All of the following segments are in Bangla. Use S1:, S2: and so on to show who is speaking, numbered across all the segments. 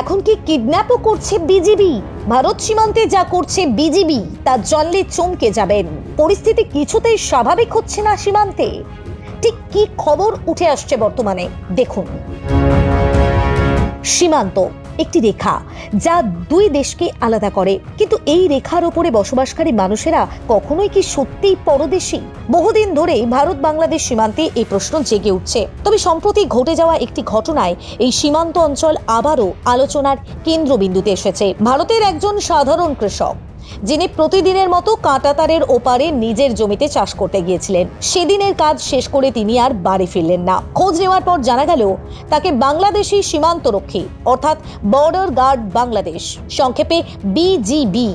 S1: এখন কি কিডন্যাপও করছে বিজিবি ভারত সীমান্তে যা করছে বিজিবি তা জানলে চমকে যাবেন। পরিস্থিতি কিছুতেই স্বাভাবিক হচ্ছে না সীমান্তে। ঠিক কি খবর উঠে আসছে বর্তমানে? দেখুন। সীমান্ত। একটি রেখা, যা দুই দেশকে আলাদা করে। কিন্তু এই রেখার ওপরে বসবাসকারী মানুষেরা কখনোই কি সত্যিই পরদেশী? বহুদিন ধরেই ভারত বাংলাদেশ সীমান্তে এই প্রশ্ন জেগে উঠছে। তবে সম্প্রতি ঘটে যাওয়া একটি ঘটনায় এই সীমান্ত অঞ্চল আবারও আলোচনার কেন্দ্রবিন্দুতে এসেছে। ভারতের একজন সাধারণ কৃষক যিনি প্রতিদিনের মতো কাঁটাতারের ওপারে নিজের জমিতে চাষ করতে গিয়েছিলেন। সেদিনের কাজ শেষ করে তিনি আর বাড়ি ফিরলেন না। খোঁজ নেওয়ার পর জানা গেল, তাকে বাংলাদেশি সীমান্তরক্ষী, অর্থাৎ বর্ডার গার্ড বাংলাদেশ, সংক্ষেপে বিজিবি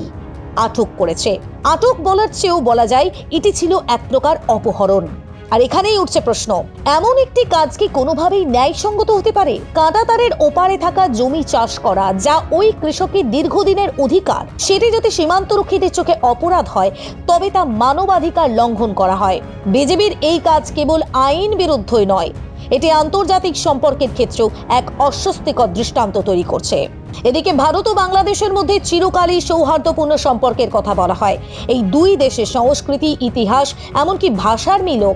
S1: আটক করেছে। আটক বলার চেয়েও বলা যায়, এটি ছিল এক প্রকার অপহরণ। আর এখানেই উঠছে প্রশ্ন, এমন একটি কাজ কি কোনোভাবেই ন্যায়সঙ্গত হতে পারে? কাঁটাতারের ওপারে থাকা জমি চাষ করা, যা ওই কৃষকের দীর্ঘদিনের অধিকার, সেটি যদি সীমান্তরক্ষীদের চোখে অপরাধ হয়, তবে তা মানবাধিকার লঙ্ঘন করা হয়। বিজেপির এই কাজ কেবল আইন বিরুদ্ধই নয়, এটি আন্তর্জাতিক সম্পর্কের ক্ষেত্রেও এক অস্বস্তিকর দৃষ্টান্ত তৈরি করছে। এদিকে ভারত ও বাংলাদেশের মধ্যে চিরকালই সৌহার্দ্যপূর্ণ সম্পর্কের কথা বলা হয়। এই দুই দেশের সংস্কৃতি, ইতিহাস, এমনকি ভাষার মিলও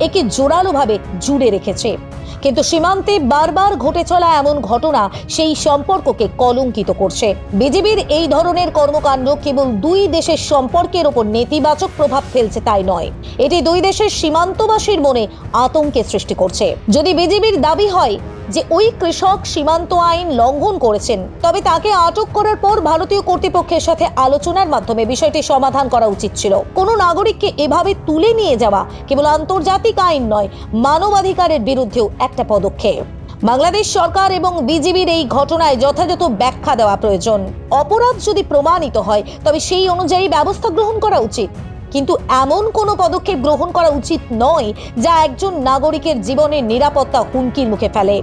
S1: একে জোরালোভাবে জুড়ে রেখেছে। কিন্তু সীমান্তে বারবার ঘটে চলা এমন ঘটনা সেই সম্পর্ককে কলঙ্কিত করছে। বিজেপির এই ধরনের কর্মকাণ্ড কেবল দুই দেশের সম্পর্কের ওপর নেতিবাচক প্রভাব ফেলছে তাই নয়। এটি দুই দেশের সীমান্তবাসীর মনে আতঙ্কের সৃষ্টি করছে। যদি বিজেপির দাবি হয় যে ওই কৃষক সীমান্ত আইন লঙ্ঘন করেছেন, তবে তাকে আটক করার পর ভারতীয় কর্তৃপক্ষের সাথে আলোচনার মাধ্যমে বিষয়টি সমাধান করা উচিত ছিল। কোনো নাগরিককে এভাবে তুলে নিয়ে যাওয়া কেবল আন্তর্জাতিক আইন নয়, মানবাধিকারের বিরুদ্ধেও একটা পদক্ষেপ। বাংলাদেশ সরকার এবং বিজিবির এই ঘটনায় যথাযথ ব্যাখ্যা দেওয়া প্রয়োজন। অপরাধ যদি প্রমাণিত হয়, তবে সেই অনুযায়ী ব্যবস্থা গ্রহণ করা উচিত। কিন্তু এমন কোনো পদক্ষেপ গ্রহণ করা উচিত নয় যা একজন নাগরিকের জীবনের নিরাপত্তা হুমকির মুখে ফেলে।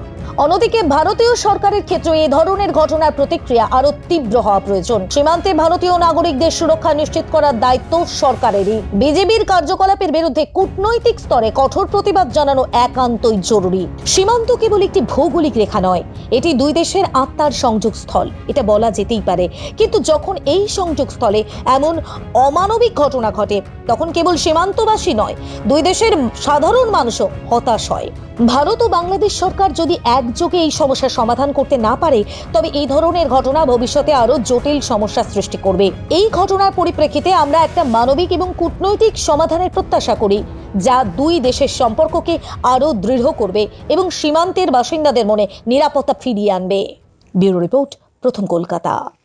S1: অন্যদিকে ভারতীয় সরকারের ক্ষেত্রে এ ধরনের ঘটনার প্রতিক্রিয়া আরও তীব্র হওয়া প্রয়োজন। সীমান্তে ভারতীয় নাগরিকদের সুরক্ষা নিশ্চিত করার দায়িত্ব সরকারেরই। বিজেপির কার্যকলাপের বিরুদ্ধে কূটনৈতিক স্তরে কঠোর প্রতিবাদ জানানো একান্তই জরুরি। সীমান্ত কেবল একটি ভৌগোলিক রেখা নয় এটি দুই দেশের আত্মার সংযোগস্থল। এটা বলা যেতেই পারে। কিন্তু যখন এই সংযোগস্থলে এমন অমানবিক ঘটনা ঘটে, তখন কেবল সীমান্তবাসী নয়, দুই দেশের সাধারণ মানুষও হতাশ হয়। ভারত ও বাংলাদেশ সরকার যদি একযোগে এই সমস্যার সমাধান করতে না পারে, তবে এই ধরনের ঘটনা ভবিষ্যতে আরও জটিল সমস্যা সৃষ্টি করবে। এই ঘটনার পরিপ্রেক্ষিতে আমরা একটা মানবিক এবং কূটনৈতিক সমাধানের প্রত্যাশা করি। যা দুই দেশের সম্পর্ককে আরও দৃঢ় করবে এবং সীমান্তের বাসিন্দাদের মনে নিরাপত্তা ফিরিয়ে আনবে। ব্যুরো রিপোর্ট, প্রথম কলকাতা।